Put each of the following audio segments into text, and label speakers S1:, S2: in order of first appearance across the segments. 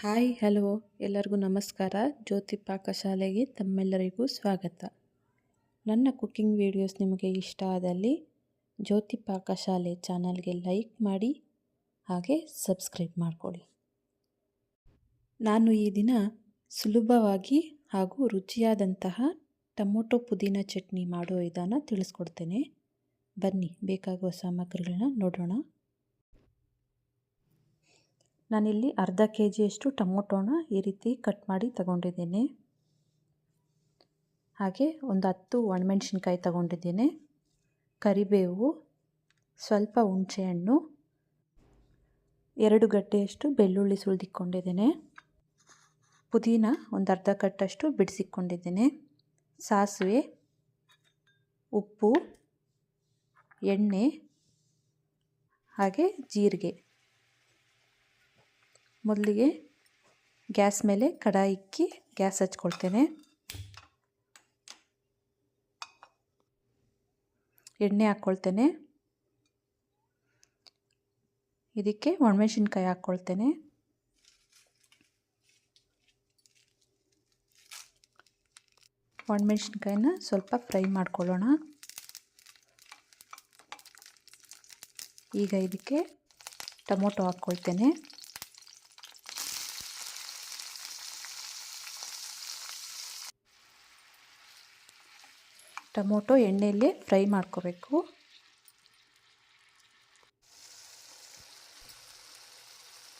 S1: Hi, hello. ಎಲ್ಲರಿಗೂ ನಮಸ್ಕಾರ. ಜ್ಯೋತಿ ಪಾಕಶಾಲೆಗೆ ತಮ್ಮೆಲ್ಲರಿಗೂ ಸ್ವಾಗತ. ನನ್ನ ಕುಕ್ಕಿಂಗ್ ವಿಡಿಯೋಸ್ ನಿಮಗೆ ಇಷ್ಟ ಆದಲ್ಲಿ ಜ್ಯೋತಿ ಪಾಕಶಾಲೆ ಚಾನಲ್ಗೆ ಲೈಕ್ ಮಾಡಿ, ಹಾಗೆ ಸಬ್ಸ್ಕ್ರೈಬ್ ಮಾಡಿಕೊಳ್ಳಿ. ನಾನು ಈ ದಿನ ಸುಲಭವಾಗಿ ಹಾಗೂ ರುಚಿಯಾದಂತಹ ಟೊಮೊಟೊ ಪುದೀನ ಚಟ್ನಿ ಮಾಡೋ ವಿಧಾನ ತಿಳಿಸ್ಕೊಡ್ತೇನೆ. ಬನ್ನಿ, ಬೇಕಾಗುವ ಸಾಮಗ್ರಿಗಳನ್ನ ನೋಡೋಣ. ನಾನಿಲ್ಲಿ ಅರ್ಧ ಕೆ ಜಿಯಷ್ಟು ಟೊಮೊಟೊನ ಈ ರೀತಿ ಕಟ್ ಮಾಡಿ ತಗೊಂಡಿದ್ದೀನಿ. ಹಾಗೆ ಒಂದು ಹತ್ತು ಒಣಮೆಣ್ಸಿನ್ಕಾಯಿ ತಗೊಂಡಿದ್ದೀನಿ. ಕರಿಬೇವು, ಸ್ವಲ್ಪ ಹುಣಸೆಹಣ್ಣು, ಎರಡು ಗಡ್ಡೆಯಷ್ಟು ಬೆಳ್ಳುಳ್ಳಿ ಸುಳಿದಿಕ್ಕೊಂಡಿದ್ದೇನೆ ಪುದೀನ ಒಂದು ಅರ್ಧ ಕಟ್ಟಷ್ಟು ಬಿಡಿಸಿಕ್ಕೊಂಡಿದ್ದೀನಿ ಸಾಸಿವೆ, ಉಪ್ಪು, ಎಣ್ಣೆ, ಹಾಗೆ ಜೀರಿಗೆ. ಮೊದಲಿಗೆ ಗ್ಯಾಸ್ ಮೇಲೆ ಕಡಾಯಿ ಇಕ್ಕಿ ಗ್ಯಾಸ್ ಹಚ್ಕೊಳ್ತೇನೆ. ಎಣ್ಣೆ ಹಾಕ್ಕೊಳ್ತೇನೆ. ಇದಕ್ಕೆ ಒಣಮೆಣಸಿನ್ಕಾಯಿ ಹಾಕ್ಕೊಳ್ತೇನೆ. ಒಣಮೆಣಸಿನ್ಕಾಯಿನ ಸ್ವಲ್ಪ ಫ್ರೈ ಮಾಡ್ಕೊಳ್ಳೋಣ. ಈಗ ಇದಕ್ಕೆ ಟೊಮೊಟೊ ಹಾಕ್ಕೊಳ್ತೇನೆ. ಟೊಮೊಟೊ ಎಣ್ಣೆಯಲ್ಲಿ ಫ್ರೈ ಮಾಡ್ಕೋಬೇಕು.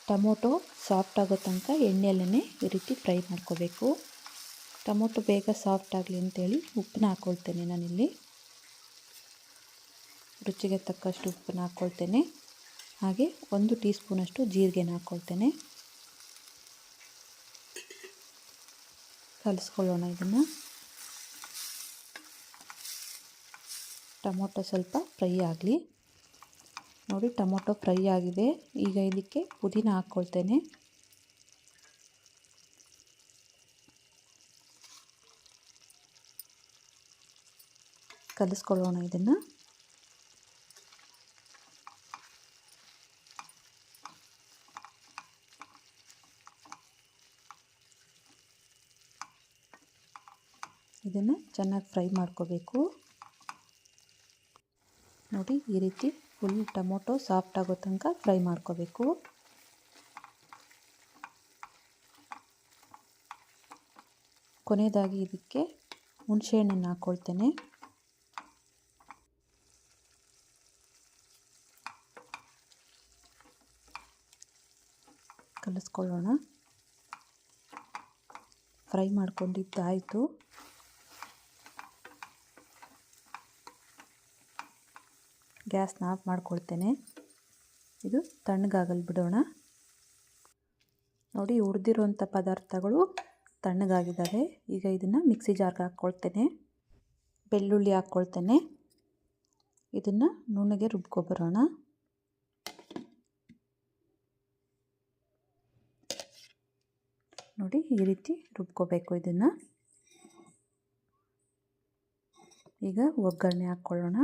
S1: ಟೊಮೊಟೊ ಸಾಫ್ಟ್ ಆಗೋ ತನಕ ಎಣ್ಣೆಯಲ್ಲೇ ಈ ರೀತಿ ಫ್ರೈ ಮಾಡ್ಕೋಬೇಕು. ಟೊಮೊಟೊ ಬೇಗ ಸಾಫ್ಟ್ ಆಗಲಿ ಅಂತೇಳಿ ಉಪ್ಪನ್ನ ಹಾಕ್ಕೊಳ್ತೇನೆ ನಾನಿಲ್ಲಿ. ರುಚಿಗೆ ತಕ್ಕಷ್ಟು ಉಪ್ಪನ್ನ ಹಾಕ್ಕೊಳ್ತೇನೆ ಹಾಗೆ ಒಂದು ಟೀ ಸ್ಪೂನಷ್ಟು ಜೀರಿಗೆನ ಹಾಕ್ಕೊಳ್ತೇನೆ ಕಲಿಸ್ಕೊಳ್ಳೋಣ ಇದನ್ನು. ಟೊಮೊಟೊ ಸ್ವಲ್ಪ ಫ್ರೈ ಆಗಲಿ. ನೋಡಿ ಟೊಮೊಟೊ ಫ್ರೈ ಆಗಿದೆ. ಈಗ ಇದಕ್ಕೆ ಪುದೀನ ಹಾಕ್ಕೊಳ್ತೇನೆ ಕಲಿಸ್ಕೊಳ್ಳೋಣ ಇದನ್ನು. ಇದನ್ನು ಚೆನ್ನಾಗಿ ಫ್ರೈ ಮಾಡ್ಕೋಬೇಕು. ನೋಡಿ ಈ ರೀತಿ ಫುಲ್ ಟೊಮೊಟೊ ಸಾಫ್ಟ್ ಆಗೋ ತನಕ ಫ್ರೈ ಮಾಡ್ಕೋಬೇಕು. ಕೊನೆಯದಾಗಿ ಇದಕ್ಕೆ ಹುಣಸೆಹಣ್ಣನ್ನು ಹಾಕ್ಕೊಳ್ತೇನೆ ಕಲಿಸ್ಕೊಳ್ಳೋಣ. ಫ್ರೈ ಮಾಡ್ಕೊಂಡಿದ್ದಾಯಿತು. ಗ್ಯಾಸ್ನ ಆಫ್ ಮಾಡ್ಕೊಳ್ತೇನೆ. ಇದು ತಣ್ಣಗಾಗಲು ಬಿಡೋಣ. ನೋಡಿ ಉರಿದಿರುವಂಥ ಪದಾರ್ಥಗಳು ತಣ್ಣಗಾಗಿದ್ದಾವೆ. ಈಗ ಇದನ್ನು ಮಿಕ್ಸಿ ಜಾರ್ಗೆ ಹಾಕ್ಕೊಳ್ತೇನೆ. ಬೆಳ್ಳುಳ್ಳಿ ಹಾಕ್ಕೊಳ್ತೇನೆ. ಇದನ್ನು ನುಣ್ಣಗೆ ರುಬ್ಕೊಬರೋಣ. ನೋಡಿ, ಈ ರೀತಿ ರುಬ್ಕೋಬೇಕು ಇದನ್ನು. ಈಗ ಒಗ್ಗರಣೆ ಹಾಕ್ಕೊಳ್ಳೋಣ.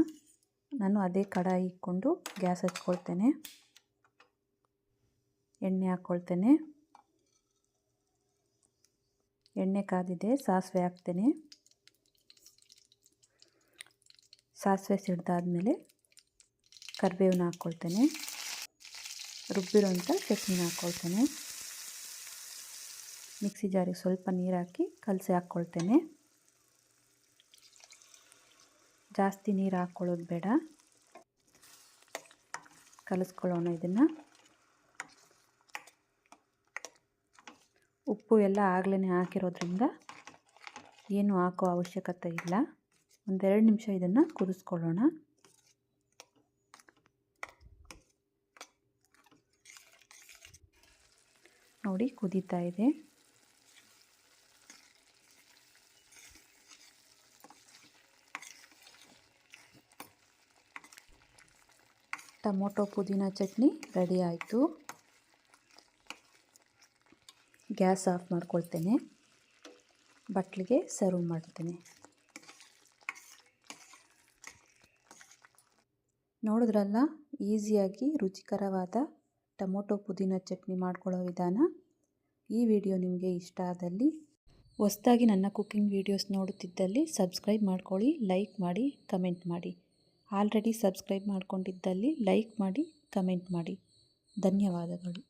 S1: ನಾನು ಅದೇ ಕಡಾಯಿ ಇಟ್ಕೊಂಡು ಗ್ಯಾಸ್ ಹಚ್ಕೊಳ್ತೇನೆ. ಎಣ್ಣೆ ಹಾಕ್ಕೊಳ್ತೇನೆ ಎಣ್ಣೆ ಕಾದಿದೆ, ಸಾಸಿವೆ ಹಾಕ್ತೇನೆ. ಸಾಸಿವೆ ಸಿಡ್ದಾದ್ಮೇಲೆ ಕರಿಬೇವನ್ನ ಹಾಕ್ಕೊಳ್ತೇನೆ ರುಬ್ಬಿರೋಂಥ ಚಟ್ನಿನ ಹಾಕ್ಕೊಳ್ತೇನೆ ಮಿಕ್ಸಿ ಜಾರಿಗೆ ಸ್ವಲ್ಪ ನೀರು ಹಾಕಿ ಕಲಸಿ ಹಾಕ್ಕೊಳ್ತೇನೆ ಜಾಸ್ತಿ ನೀರು ಹಾಕ್ಕೊಳ್ಳೋದು ಬೇಡ. ಕಲಿಸ್ಕೊಳ್ಳೋಣ ಇದನ್ನು. ಉಪ್ಪು ಎಲ್ಲ ಆಗಲೇ ಹಾಕಿರೋದ್ರಿಂದ ಏನು ಹಾಕೋ ಅವಶ್ಯಕತೆ ಇಲ್ಲ. ಒಂದೆರಡು ನಿಮಿಷ ಇದನ್ನು ಕುದಿಸ್ಕೊಳ್ಳೋಣ. ನೋಡಿ ಕುದೀತಾ ಇದೆ. ಟೊಮೊಟೊ ಪುದೀನ ಚಟ್ನಿ ರೆಡಿ ಆಯಿತು. ಗ್ಯಾಸ್ ಆಫ್ ಮಾಡ್ಕೊಳ್ತೇನೆ. ಬಟ್ಲಿಗೆ ಸರ್ವ್ ಮಾಡ್ತೇನೆ. ನೋಡಿದ್ರಲ್ಲ, ಈಸಿಯಾಗಿ ರುಚಿಕರವಾದ ಟೊಮೊಟೊ ಪುದೀನ ಚಟ್ನಿ ಮಾಡ್ಕೊಳ್ಳೋ ವಿಧಾನ. ಈ ವಿಡಿಯೋ ನಿಮಗೆ ಇಷ್ಟ ಆದಲ್ಲಿ, ಹೊಸ್ದಾಗಿ ನನ್ನ ಕುಕ್ಕಿಂಗ್ ವೀಡಿಯೋಸ್ ನೋಡುತ್ತಿದ್ದಲ್ಲಿ ಸಬ್ಸ್ಕ್ರೈಬ್ ಮಾಡ್ಕೊಳ್ಳಿ, ಲೈಕ್ ಮಾಡಿ, ಕಮೆಂಟ್ ಮಾಡಿ. ಆಲ್ರೆಡಿ ಸಬ್ಸ್ಕ್ರೈಬ್ ಮಾಡ್ಕೊಂಡಿದ್ದಲ್ಲಿ ಲೈಕ್ ಮಾಡಿ ಕಮೆಂಟ್ ಮಾಡಿ. ಧನ್ಯವಾದಗಳು.